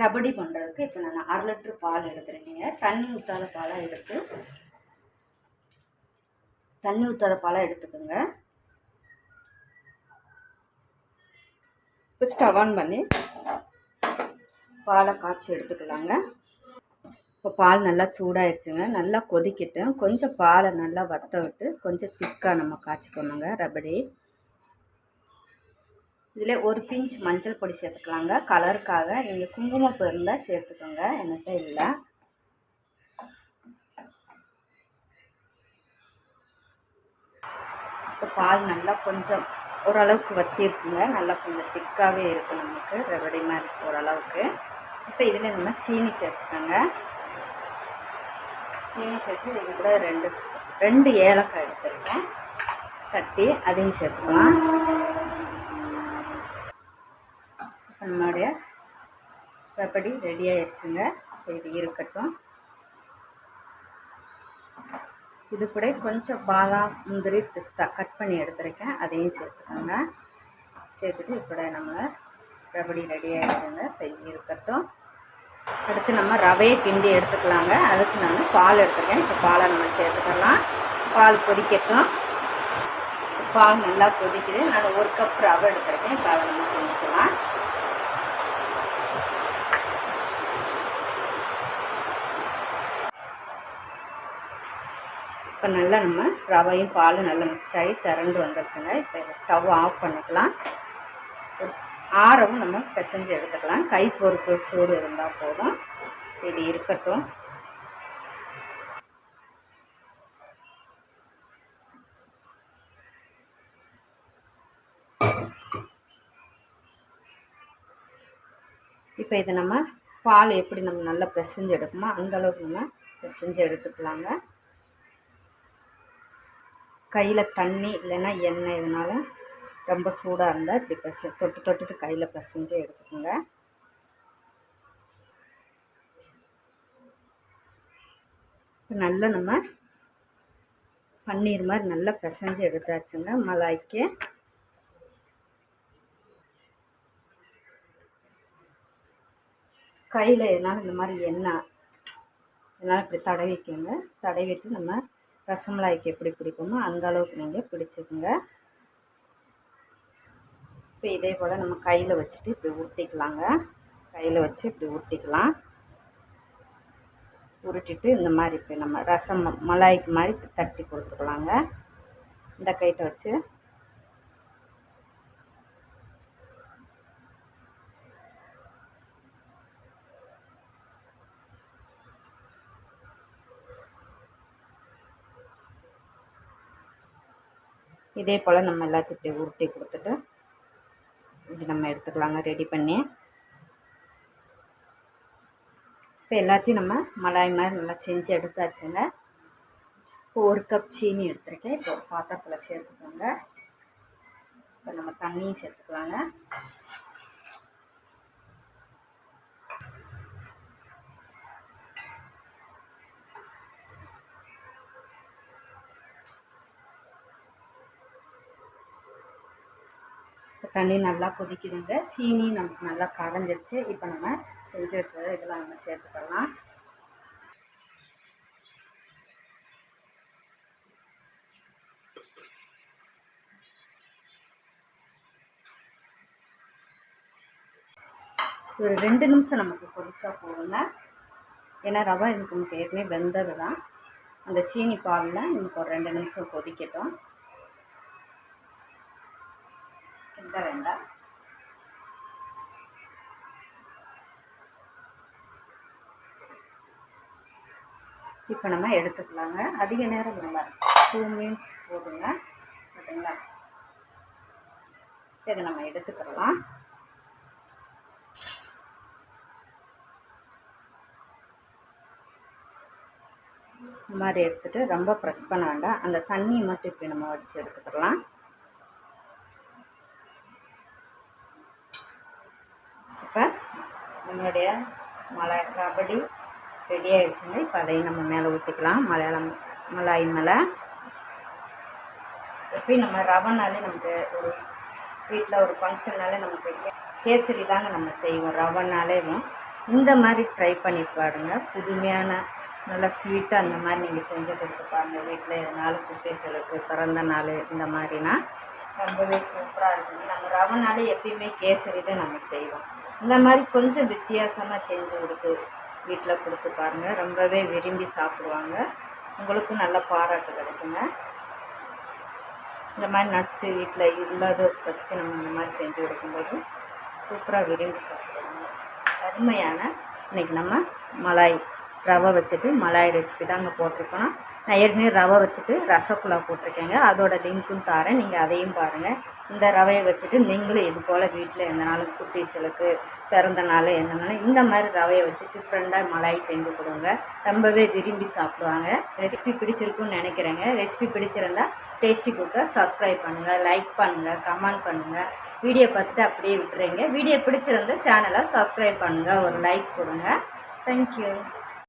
ரபடி பண்ணுறதுக்கு இப்போ நான் அரை லிட்ரு பால் எடுத்துருக்கீங்க. தண்ணி ஊற்றாத பாலாக எடுத்து தண்ணி ஊற்றாத பாலாக எடுத்துக்கோங்க. இப்போ ஸ்டவ் ஆன் பண்ணி பாலை காய்ச்சி எடுத்துக்கலாங்க. இப்போ பால் நல்லா சூடாயிருச்சுங்க. நல்லா கொதிக்கிட்டு கொஞ்சம் பாலை நல்லா வற்ற விட்டு கொஞ்சம் திக்காக நம்ம காய்ச்சிக்கணுங்க ரபடி. இதில் ஒரு பிஞ்ச் மஞ்சள் பொடி சேர்த்துக்கலாங்க. கலருக்காக நீங்கள் குங்குமப்பூ இருந்தால் சேர்த்துக்கோங்க. என்கிட்ட இல்லை. இப்போ பால் நல்லா கொஞ்சம் ஓரளவுக்கு வத்தி இருக்குங்க நல்லா கொஞ்சம் திக்காகவே இருக்குது நமக்கு. ரெவடிமாக இருக்குது ஓரளவுக்கு. இப்போ இதில் நம்ம சீனி சேர்த்துக்கோங்க. சீனி சேர்த்து இது கூட ரெண்டு ரெண்டு ஏலக்காய் எடுத்துருக்கேன். தட்டி அதையும் சேர்த்துக்கலாம் இப்போ நம்மளுடைய மற்றபடி ரெடி ஆயிடுச்சுங்க. இது இருக்கட்டும். இது கூட கொஞ்சம் பாதாம் முந்திரி பிஸ்தா கட் பண்ணி எடுத்துருக்கேன். அதையும் சேர்த்துக்கோங்க. சேர்த்துட்டு இப்போ நம்ம ரபடி ரெடி ஆகிடுச்சுங்க இது இருக்கட்டும். அடுத்து நம்ம ரவையை கிண்டி எடுத்துக்கலாங்க. அதுக்கு நான் பால் எடுத்துருக்கேன். இப்போ பாலை நம்ம சேர்த்துக்கலாம். பால் கொதிக்கட்டும். பால் நல்லா கொதிக்குது. நான் ஒரு கப் ரவை எடுத்துருக்கேன். இப்போ அதை நம்ம கொதிக்கலாம் இப்போ நல்லா நம்ம ரவையும் பாலும் நல்லா மிக்ஸ் ஆகி திரண்டு வந்துருச்சுங்க. இப்போ இதை ஸ்டவ் ஆஃப் பண்ணிக்கலாம். ஆரவும் நம்ம பிசைஞ்சு எடுத்துக்கலாம். கை பொறுப்பு சூடு இருந்தால் போதும். இது இருக்கட்டும். இப்போ இதை நம்ம பால் எப்படி நம்ம நல்லா பிசைஞ்சு எடுக்குமோ அந்தளவுக்கு நம்ம பிசைஞ்சு எடுத்துக்கலாங்க. கையில் தண்ணி இல்லைன்னா எண்ணெய் இதனால் ரொம்ப சூடாக இருந்தால் இப்படி பச தொட்டு தொட்டுட்டு கையில் பசைஞ்சு எடுத்துக்கோங்க. நல்லா நம்ம பன்னீர் மாதிரி நல்லா பிசைஞ்சு எடுத்தாச்சுங்க மலாய்க்கு கையில் எதனால் இந்த மாதிரி எண்ணெய் இதனால் இப்படி தடவிக்கோங்க. தடவிட்டு நம்ம ரசமலாய்க்கு எப்படி பிடிக்குமோ அந்த அளவுக்கு நீங்கள் பிடிச்சிக்கோங்க. இப்போ இதே போல் நம்ம கையில் வச்சுட்டு இப்படி உருட்டிக்கலாங்க. கையில் வச்சு இப்படி உருட்டிக்கலாம். உருட்டிட்டு இந்த மாதிரி இப்போ நம்ம ரசம் மலாய்க்கு மாதிரி தட்டி கொடுத்துக்கலாங்க. இந்த கைட்டை வச்சு இதே போல் நம்ம எல்லாத்தையும் இப்படி உருட்டி கொடுத்துட்டு இப்படி நம்ம எடுத்துக்கலாங்க ரெடி பண்ணி. இப்போ எல்லாத்தையும் நம்ம மலாய் மாதிரி நல்லா செஞ்சு எடுத்தாச்சுங்க. இப்போ ஒரு கப் சீனி எடுத்துருக்கேன். இப்போ பாத்திரத்தில் சேர்த்துக்கோங்க. இப்போ நம்ம தண்ணியும் சேர்த்துக்கலாங்க. தண்ணி நல்லா கொதிக்குதுங்க. சீனி நமக்கு நல்லா கரைஞ்சிருச்சு இப்போ நம்ம செஞ்சு வச்சதை இதெல்லாம் நம்ம சேர்த்துக்கலாம். ஒரு ரெண்டு நிமிஷம் நமக்கு கொதிச்சா போதுங்க. ஏன்னா ரவை இதுக்கு நமக்கு ஏற்கனவே வெந்தது தான் அந்த சீனி பாலில் எனக்கு ஒரு ரெண்டு நிமிஷம் கொதிக்கட்டும். கிண்ட வேண்டாம். இப்போ நம்ம எடுத்துக்கலாங்க. அதிக நேரம் இல்லை. டூ மினிட்ஸ் போதுங்க. பார்த்தீங்களா இதை நம்ம எடுத்துக்கலாம். இந்த மாதிரி எடுத்துகிட்டு ரொம்ப ப்ரெஸ் பண்ண வேண்டாம். அந்த தண்ணியை மட்டும் இப்படி நம்ம வடித்து எடுத்துக்கலாம் இப்போ நம்மளுடைய மலை கபடி ரெடி ஆகிடுச்சுங்க இப்போ அதையும் நம்ம மேலே ஊற்றிக்கலாம் மலையாளம் மலாய் மேலே. எப்பயும் நம்ம ரவனாலே நமக்கு ஒரு வீட்டில் ஒரு ஃபங்க்ஷன்னாலே நமக்கு கேசரி தாங்க நம்ம செய்வோம். ரவனாலேவும் இந்த மாதிரி ட்ரை பண்ணி பாருங்க. புதுமையான நல்லா ஸ்வீட்டாக அந்த மாதிரி நீங்கள் செஞ்சு கொடுத்து பாருங்கள் வீட்டில் எதனாலும் குட்டீஸ்களுக்கு பிறந்த நாள் இந்த மாதிரினா ரொம்பவே சூப்பராக இருக்குங்க நம்ம ரவனாலே எப்பயுமே கேசரி தான் நம்ம செய்வோம். இந்த மாதிரி கொஞ்சம் வித்தியாசமாக செஞ்சு கொடுத்து வீட்டில் கொடுத்து பாருங்கள் ரொம்பவே விரும்பி சாப்பிடுவாங்க. உங்களுக்கும் நல்ல பாராட்டு கிடைக்குங்க. இந்த மாதிரி நட்ஸு வீட்டில் இல்லாத வச்சு நம்ம இந்த மாதிரி செஞ்சு கொடுக்கும்போது சூப்பராக விரும்பி சாப்பிடுவாங்க. அருமையான இன்னைக்கு நம்ம மலாய் ரவை வச்சுட்டு மலாய் ரெசிபி தாங்க போட்டிருக்கோம். நான் ஏற்கனவே ரவை வச்சுட்டு ரசகுல்லா போட்டிருக்கேங்க. அதோட லிங்க்கும் தரேன். நீங்கள் அதையும் பாருங்கள் இந்த ரவையை வச்சுட்டு நீங்களும் இது போல் வீட்டில் எந்த நாளும் குட்டீஸ்களுக்கு பிறந்த நாள் எந்த நாள் இந்த மாதிரி ரவையை வச்சு டிஃப்ரெண்ட்டாக மலாய் செஞ்சு கொடுங்க. ரொம்பவே விரும்பி சாப்பிடுவாங்க. ரெசிபி பிடிச்சிருக்குன்னு நினைக்கிறேங்க. ரெசிபி பிடிச்சிருந்தா டேஸ்டி குக்கை சப்ஸ்கிரைப் பண்ணுங்கள் லைக் பண்ணுங்கள் கமெண்ட் பண்ணுங்கள் வீடியோ பார்த்துட்டு அப்படியே விட்டுறீங்க. வீடியோ பிடிச்சிருந்தா சேனலை சப்ஸ்கிரைப் பண்ணுங்கள் ஒரு லைக் கொடுங்க. தேங்க்யூ